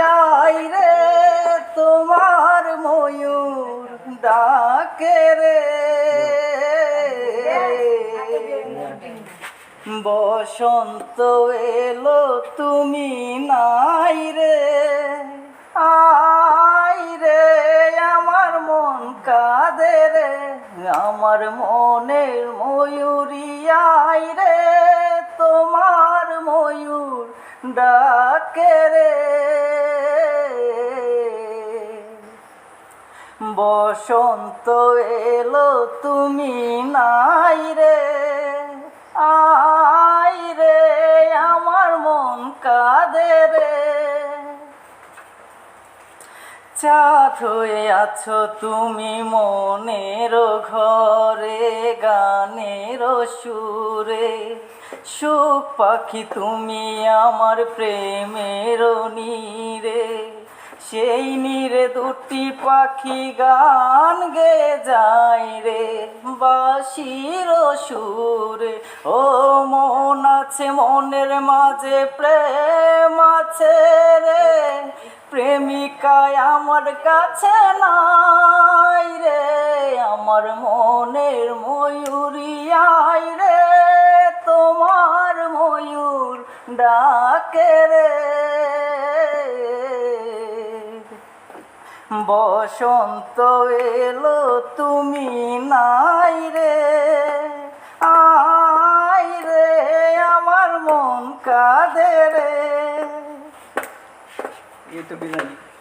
I রে তোমার ময়ূর ডাকে রে। বসন্ত এলো তুমি নাই রে। আই রে, আমার মন কাঁদে রে। আমার মনের ময়ূরিয়াই রে। ডাকে রে। বসন্ত এলো, তুমি নাই রে। আই রে, আমার মন কাঁদে রে। চাঁদ হয়ে আছো তুমি মনের ঘরে, গানের সুরে। সুখ পাখি তুমি আমার প্রেমের নীরে। সেই নীরে দুটি পাখি গান গে যায় রে। বাসির সুরে, ও মন আছে, মনের মাঝে প্রেম আছে রে। প্রেমিকায় আমার কাছে নাই রে, আমার মনের ময়ূরী ডাকে রে। বসন্ত এলো তুমি নাই রে। আই রে আমার মন কাদের রে। বিরিয়ানি